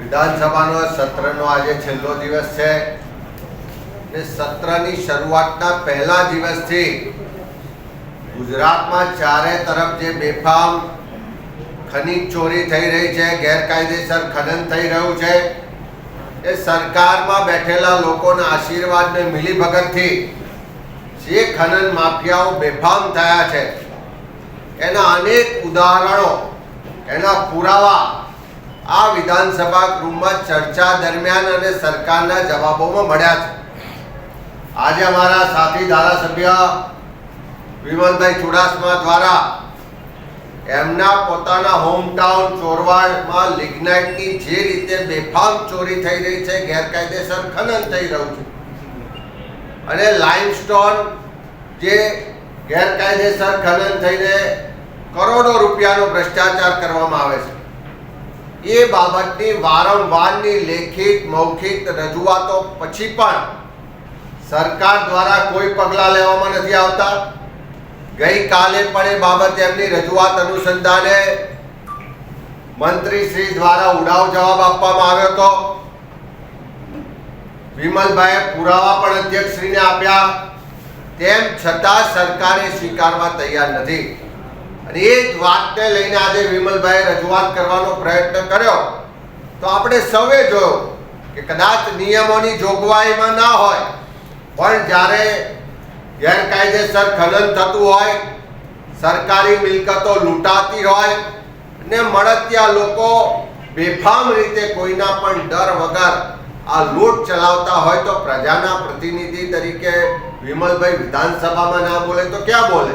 વિધાનસભાનો સત્રનો આજે છેલ્લો દિવસ છે ને સત્રની શરૂઆતના પહેલા દિવસથી ગુજરાતમાં ચારે તરફ જે બેફામ ખનીજ ચોરી થઈ રહી છે, ગેરકાયદેસર ખનન થઈ રહ્યું છે, એ સરકારમાં બેઠેલા લોકોના આશીર્વાદને મિલીભગતથી જે ખનન માફિયાઓ બેફામ થયા છે, એના અનેક ઉદાહરણો, એના પુરાવા આ વિધાનસભા ગૃહમાં ચર્ચા દરમિયાન અને સરકારના જવાબોમાં મળ્યા છે. આજે અમારા સાથી ધારાસભ્ય વિમલભાઈ ચુડાસમા દ્વારા એમના પોતાના હોમટાઉન ચોરવાડમાં લિગ્નાઇટની જે રીતે બેફામ ચોરી થઈ રહી છે, ગેરકાયદેસર ખનન થઈ રહ્યું છે. અને લાઇમસ્ટોન જે ગેરકાયદેસર ખનન થઈને કરોડો રૂપિયાનો ભ્રષ્ટાચાર કરવામાં આવે છે. એ બાબતની વારંવારની લેખિત, મૌખિક રજૂઆતો પછી પણ સરકાર દ્વારા કોઈ પગલાં લેવામાં નથી આવતા. ગઈકાલે પણ એ બાબતે એમની રજૂઆત અનુસંધાને મંત્રી શ્રી દ્વારા ઉડાવ જવાબ આપવામાં આવ્યો હતો. વિમલભાઈએ પુરાવા પણ અધ્યક્ષશ્રીને આપ્યા. તેમ છતાં સરકારે સ્વીકારવા તૈયાર નથી. અને એ જ વાતને લઈને આજે વિમલભાઈએ રજૂઆત કરવાનો પ્રયત્ન કર્યો. તો આપણે સૌએ જોયું કે કદાચ નિયમોની જોગવાઈમાં ના હોય, પણ જ્યારે ગેરકાયદેસર ખનન થતું હોય, સરકારી મિલકતો લૂંટાતી હોય ને મળતિયા લોકો બેફામ રીતે કોઈના પણ ડર વગર આ લૂંટ ચલાવતા હોય તો પ્રજાના પ્રતિનિધિ તરીકે વિમલભાઈ વિધાનસભામાં ના બોલે તો ક્યાં બોલે?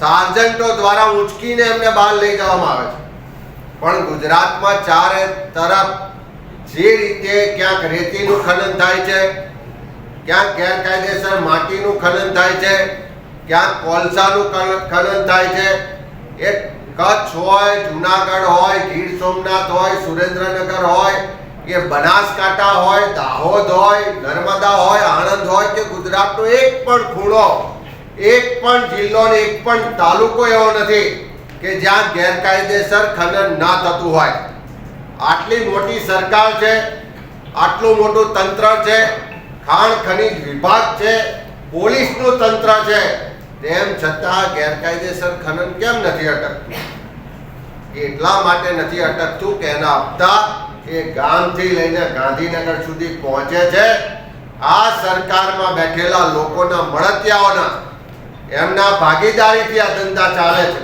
સાર્જન્ટો દ્વારા ઉંચકીને એમને બહાર લઈ જવામાં આવે છે. પણ ગુજરાતમાં ચારે તરફ જે રીતે ક્યાંક રેતીનું ખનન થાય છે, ક્યાંક ગેરકાયદેસર માટીનું ખનન થાય છે, ક્યાંક કોલસાનું ખનન થાય છે એ કચ્છ હોય, જુનાગઢ હોય, ગીર સોમનાથ હોય, સુરેન્દ્રનગર હોય કે બનાસકાંઠા હોય, દાહોદ હોય, નર્મદા હોય, આણંદ હોય કે ગુજરાતનો એક પણ ખૂણો, એક પણ જિલ્લો ને એક પણ તાલુકો એવો નથી કે જ્યાં ગેરકાયદેસર ખનન ના થતું હોય. આટલી મોટી સરકાર છે, આટલું મોટું તંત્ર છે, ખાણ ખનિજ વિભાગ છે, પોલીસનું તંત્ર છે, તેમ છતાં ગેરકાયદેસર ખનન કેમ નથી અટકતું? એટલા માટે નથી અટકતું કે એના હપ્તા એ ગામથી લઈને ગાંધીનગર સુધી પહોંચે છે. આ સરકારમાં બેઠેલા લોકોના મળતિયાઓના એમના ભાગીદારીથી આ ધંધા ચાલે છે.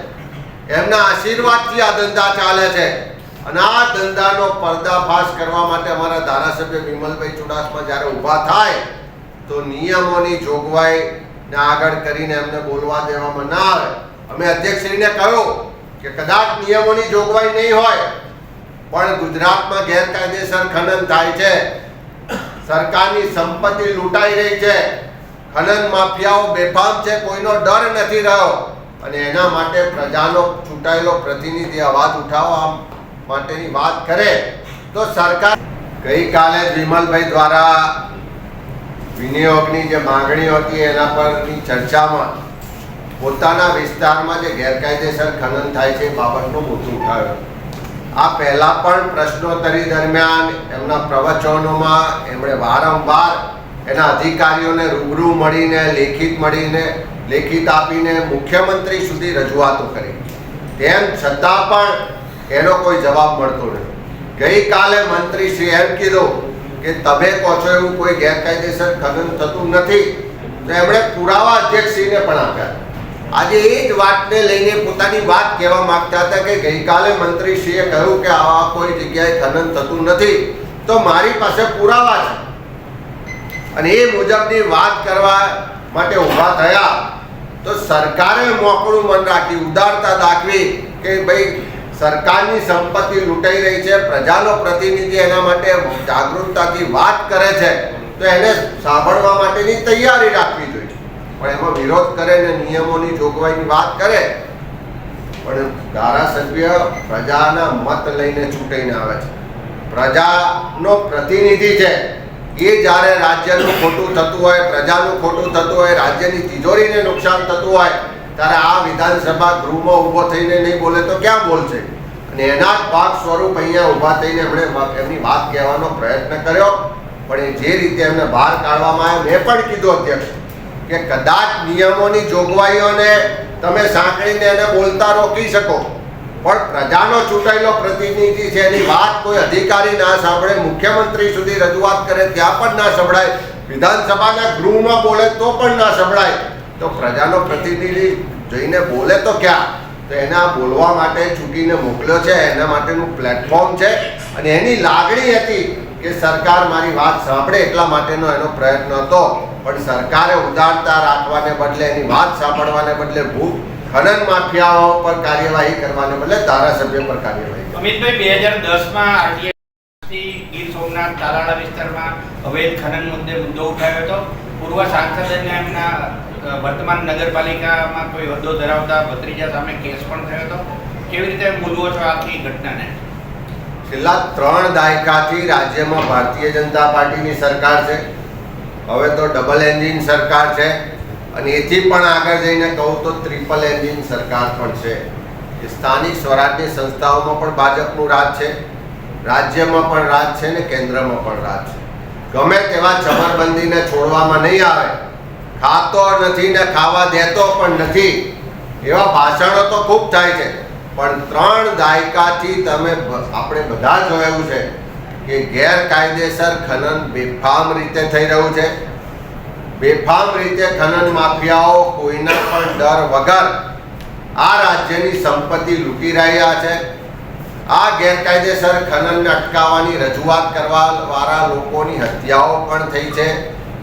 એમના આશીર્વાદથી આ ધંધા ચાલે છે. અને આ ધંધાનો પર્દાફાશ કરવા માટે અમારા ધારાસભ્ય વિમલભાઈ ચુડાસમા જ્યારે ઊભા થાય, તો નિયમોની જોગવાઈ ને આગળ કરીને એમને બોલવા દેવામાં ના આવે. અમે અધ્યક્ષશ્રીને કહ્યું કે કદાચ નિયમોની જોગવાઈ નહીં હોય પણ ગુજરાતમાં ગેરકાયદેસર ખનન થાય છે. સરકારની સંપત્તિ લૂંટાઈ રહી છે. ખનન માફિયાઓ બેફામ છે, કોઈનો ડર નથી રહ્યો. અને એના માટે પ્રજાનો ચૂંટાયેલો પ્રતિનિધિ અવાજ ઉઠાવવા માટેની વાત કરે. તો સરકાર ગઈકાલે વિમલભાઈ દ્વારા વિનિયોગની જે માંગણીઓ હતી એના પરની ચર્ચામાં પોતાના વિસ્તારમાં જે ગેરકાયદેસર ખનન થાય છે એ બાબતનો મુદ્દો ઉઠાવ્યો. આ પહેલા પણ પ્રશ્નોત્તરી દરમિયાન એમના પ્રવચનોમાં એમણે વારંવાર એના અધિકારીઓને રૂબરૂ મળીને, લેખિત મળીને, લેખિત આપીને મુખ્યમંત્રી સુધી રજૂઆતો કરી. તેમ છતાં પણ એનો કોઈ જવાબ મળતો નથી. ગઈકાલે મંત્રી શ્રી એમ કીધું કે તમે કહો છો એવું કોઈ ગેરકાયદેસર ખનન થતું નથી. તો એમણે પુરાવા અધ્યક્ષશ્રીને પણ આપ્યા. આજે એ જ વાતને લઈને પોતાની વાત કહેવા માંગતા હતા કે ગઈકાલે મંત્રીશ્રીએ કહ્યું કે આવા કોઈ જગ્યાએ ખનન થતું નથી, તો મારી પાસે પુરાવા છે. અને એ મુજબની વાત કરવા માટે ઊભા થયા. તો સરકારે મોકળું મન રાખી, ઉદારતા દાખવી કે ભાઈ, સરકારની સંપત્તિ લૂંટાઈ રહી છે, પ્રજાનો પ્રતિનિધિ એના માટે જાગૃતતાથી વાત કરે છે, તો એને સાંભળવા માટેની તૈયારી રાખવી પણ એમાં વિરોધ કરે ને નિયમોની જોગવાઈની વાત કરે, પણ ધારાસભ્ય પ્રજાના મત લઈને ચૂંટાઈને આવે છે. પ્રજાનો પ્રતિનિધિ છે. એ જ્યારે રાજ્યનું ખોટું થતું હોય, પ્રજાનું ખોટું થતું હોય, રાજ્યની તિજોરીને નુકસાન થતું હોય, ત્યારે આ વિધાનસભા ગૃહમાં ઊભો થઈને નહીં બોલે તો ક્યાં બોલશે? અને એના જ ભાગ સ્વરૂપ અહીંયા ઊભા થઈને એમણે એમની વાત કહેવાનો પ્રયત્ન કર્યો. પણ એ જે રીતે એમને બહાર કાઢવામાં આવ્યો, મેં પણ કીધું અધ્યક્ષ કે કદાચ નિયમોની જોગવાઈઓને તમે સાંકળીને એને બોલતા રોકી શકો. પણ પ્રજાનો ચૂંટાયેલો પ્રતિનિધિ છે, એની વાત કોઈ અધિકારી ના સાંભળે, મુખ્યમંત્રી સુધી રજૂઆત કરે, ત્યાં પણ ના સંભળાય. વિધાનસભાના ગૃહમાં બોલે તો પણ ના સંભળાય. તો પ્રજાનો પ્રતિનિધિ જઈને બોલે તો ક્યાં? તો એના બોલવા માટે ચૂંટીને મોકલ્યો છે, એના માટેનું પ્લેટફોર્મ છે. અને એની લાગણી હતી કે સરકાર મારી વાત સાંભળે એટલા માટેનો એનો પ્રયત્ન હતો. પણ સરકારે ઉદારતા રાખવાને બદલે એની વાત સાંભળવાને બદલે ભૂખ ખનન માફિયાઓ પર કાર્યવાહી કરવાને બદલે ધારાસભ્ય પર કાર્યવાહી અમિતભાઈ બે હજાર દસમાં આરટીઆઈ ગીર સોમનાથ તાલાળા વિસ્તારમાં અવૈધ ખનન મુદ્દે મુદ્દો ઉઠાવ્યો હતો. પૂર્વ સાંસદ અને એમના વર્તમાન નગરપાલિકામાં કોઈ હોદ્દો ધરાવતા ભત્રીજા સામે કેસ પણ થયો હતો. કેવી રીતે મૂલવો છો આખી ઘટનાને? છેલ્લા ત્રણ દાયકાથી રાજ્યમાં ભારતીય જનતા પાર્ટીની સરકાર છે. હવે તો ડબલ એન્જિન સરકાર છે. અને એથી પણ આગળ જઈને કહું તો ટ્રિપલ એન્જિન સરકાર પણ છે. સ્થાનિક સ્વરાજની સંસ્થાઓમાં પણ ભાજપનું રાજ છે. રાજ્યમાં પણ રાજ છે ને કેન્દ્રમાં પણ રાજ છે. ગમે તેવા ચમરબંધીને છોડવામાં નહીં આવે. ખાતો નથી ને ખાવા દેતો પણ નથી. એવા ભાષણો તો ખૂબ થાય છે. પણ ત્રણ દાયકાથી તમે આપણે બધા જોયું છે કે ગેરકાયદેસર ખનન બેફામ રીતે થઈ રહ્યું છે. બેફામ રીતે ખનન માફિયાઓ કોઈના પણ ડર વગર આ રાજ્યની સંપત્તિ લૂંટી રહ્યા છે. આ ગેરકાયદેસર ખનનને અટકાવવાની રજૂઆત કરવા વાળા લોકોની હત્યાઓ પણ થઈ છે.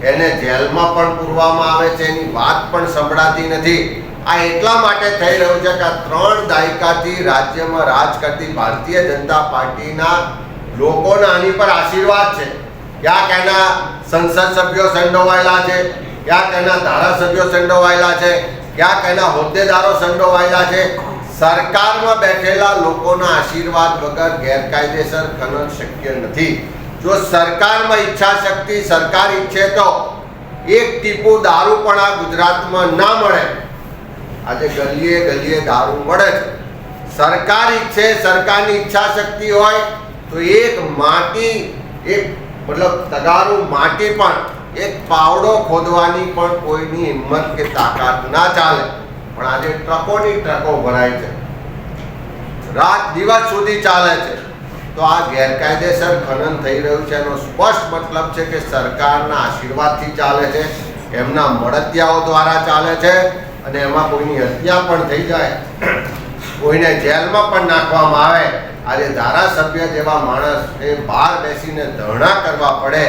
એને જેલમાં પણ પૂરવામાં આવે છે. એની વાત પણ સંભળાતી નથી. આ એટલા માટે થઈ રહ્યું છે કે ત્રણ દાયકાથી રાજ્યમાં રાજ કરતી ભારતીય જનતા પાર્ટીના લોકોના આની પર આશીર્વાદ છે. ક્યાંક એના સંસદ સભ્યો સંડોવાયેલા છે ક્યાંક એના ધારાસભ્યો સંડોવાયેલા છે ક્યાંક એના હોદ્દેદારો સંડોવાયેલા છે. સરકારમાં બેઠેલા લોકોના આશીર્વાદ વગર ગેરકાયદેસર ખનન શક્ય નથી. જો સરકારમાં ઈચ્છા શક્તિ સરકાર ઈચ્છે તો એક ટીપું દારૂ પણ આ ગુજરાતમાં ના મળે. આજે ગલીએ ગલીએ દારૂ મળે છે. સરકાર ઈચ્છે, સરકારની ઈચ્છા શક્તિ હોય તો એક માટી, એક મતલબ તગારું માટી પણ એક પાવડો ખોદવાની પણ કોઈની હિંમત કે તાકાત ના ચાલે. પણ આજે ટ્રકોની ટ્રકો ભરાય છે. રાત દિવસ સુધી ચાલે છે. તો આ ગેરકાયદેસર ખનન થઈ રહ્યું છે એનો સ્પષ્ટ મતલબ છે કે સરકારના આશીર્વાદથી ચાલે છે. એમના મળતિયાઓ દ્વારા ચાલે છે. અને એમાં કોઈની હત્યા પણ થઈ જાય. કોઈને જેલમાં પણ નાખવામાં આવે આજે ધારાસભ્ય જેવા માણસ એ બહાર બેસીને ધરણા કરવા પડે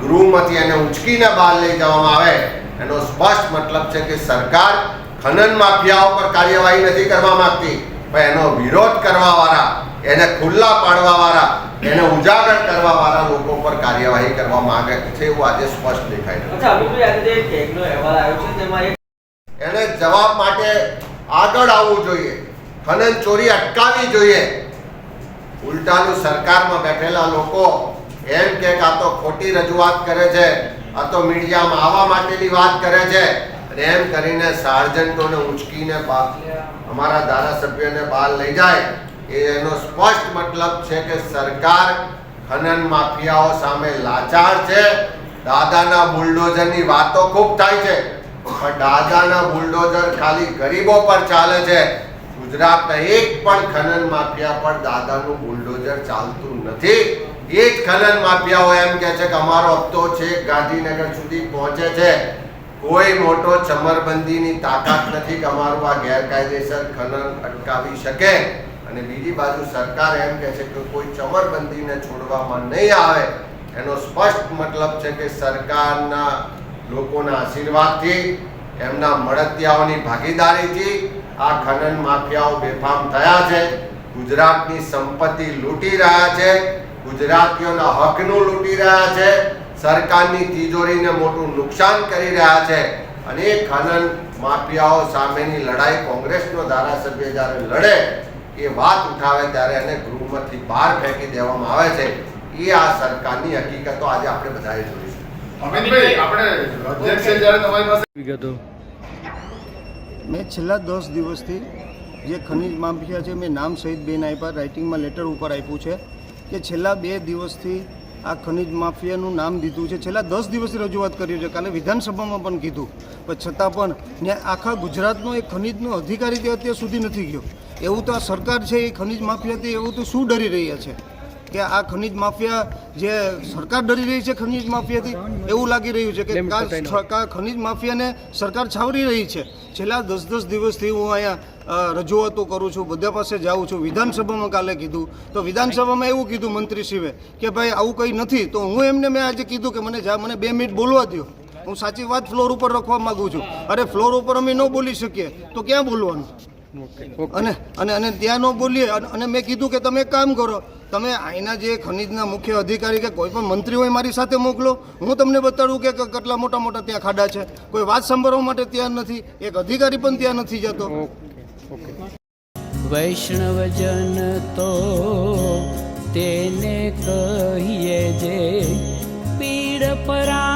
ગૃહમાંથી એને ઉંચકીને બહાર લઈ જવામાં આવે એનો સ્પષ્ટ મતલબ છે કે સરકાર ખનન માફિયાઓ પર કાર્યવાહી નથી કરવા માંગતી પણ એનો વિરોધ કરવાવાળા એને ખુલ્લા પાડવા વાળા એને ઉજાગર કરવા વાળા લોકો પર કાર્યવાહી કરવા માંગે છે એવું આજે સ્પષ્ટ દેખાય છે. એને જવાબ માટે આગળ આવવું જોઈએ. ખનન ચોરી અટકાવી જોઈએ. ઉલટાનું સરકારમાં બેઠેલા લોકો એમ કે આ તો ખોટી રજૂઆત કરે છે, આ તો મીડિયામાં આવવા માટેની વાત કરે છે. અને એમ કરીને સાર્જન્ટોને ઉંચકીને અમારા ધારાસભ્યને બહાર લઈ જાય. એ એનો સ્પષ્ટ મતલબ છે કે સરકાર ખનન માફિયાઓ સામે લાચાર છે. દાદાના બુલડોઝરની વાતો ખૂબ થાય છે. પણ દાદાના બુલડોઝર ખાલી ગરીબો પર ચાલે છે. ગુજરાતના એક પણ ખનન માફિયા પર દાદાનું બુલડોઝર ચાલતું નથી. એ જ ખનન માફિયાઓ એમ કહે છે કે અમારો હપ્તો છે, ગાંધીનગર સુધી પહોંચે છે. કોઈ મોટો ચમરબંધીની તાકાત નથી કે અમારું આ ગેરકાયદેસર ખનન અટકાવી શકે. અને બીજી બાજુ સરકાર એમ કહે છે કે કોઈ ચમરબંધીને છોડવામાં નહીં આવે. એનો સ્પષ્ટ મતલબ છે કે સરકારના લોકોના આશીર્વાદથી, એમના મળતિયાઓની ભાગીદારીથી આ ખનન માફિયાઓ બેફામ થયા છે. ગુજરાતની સંપત્તિ લૂંટી રહ્યા છે. ગુજરાતીઓના હકનું લૂંટી રહ્યા છે. સરકારની તિજોરીને મોટું નુકસાન કરી રહ્યા છે. અને એ ખનન માફિયાઓ સામેની લડાઈ કોંગ્રેસનો ધારાસભ્ય જ્યારે લડે એ વાત ઉઠાવે ત્યારે એને ગૃહમાંથી બહાર ફેંકી દેવામાં આવે છે. એ આ સરકારની હકીકતો આજે આપણે બધાએ જોઈશું અમિતભાઈ આપણે અધ્યક્ષે જ્યારે તમારી પાસે વિગતો. મેં છેલ્લા દસ દિવસથી જે ખનિજ માફિયા છે, મેં નામ સહિત બેન આપ્યા. રાઇટિંગમાં લેટર ઉપર આપ્યું છે કે છેલ્લા બે દિવસથી આ ખનિજ માફિયાનું નામ દીધું છે. છેલ્લા દસ દિવસથી રજૂઆત કરી છે. કાલે વિધાનસભામાં પણ કીધું. પણ છતાં પણ ને આખા ગુજરાતનો એક ખનિજનો અધિકારી તે અત્યાર સુધી નથી ગયો. એવું તો આ સરકાર છે, એ ખનિજ માફિયાથી એવું તો શું ડરી રહ્યા છે? કે આ ખનિજ માફિયા જે સરકાર ડરી રહી છે ખનિજ માફિયાથી એવું લાગી રહ્યું છે કે ખનિજ માફિયાને સરકાર છાવરી રહી છે. છેલ્લા દસ દસ દિવસથી હું અહીંયા રજૂઆતો કરું છું બધા પાસે જાઉં છું. વિધાનસભામાં કાલે કીધું. તો વિધાનસભામાં એવું કીધું મંત્રીશ્રીએ કે ભાઈ આવું કંઈ નથી. તો હું એમને મેં આજે કીધું કે મને જા મને બે મિનિટ બોલવા દો હું સાચી વાત ફ્લોર ઉપર રાખવા માગું છું. અરે ફ્લોર ઉપર અમે ન બોલી શકીએ. તો ક્યાં બોલવાનું? અને અને અને ત્યાં ન બોલીએ. અને અને મેં કીધું કે તમે કામ કરો. તમે અહીંના જે ખનિજના મુખ્ય અધિકારી કે કોઈ પણ મંત્રી હોય મારી સાથે મોકલો. હું તમને બતાડું કે કેટલા મોટા મોટા ત્યાં ખાડા છે. કોઈ વાત સાંભળવા માટે ત્યાં નથી. એક અધિકારી પણ ત્યાં નથી જતો. વૈષ્ણવજન તો તેને કહીએ જે પીડ પરા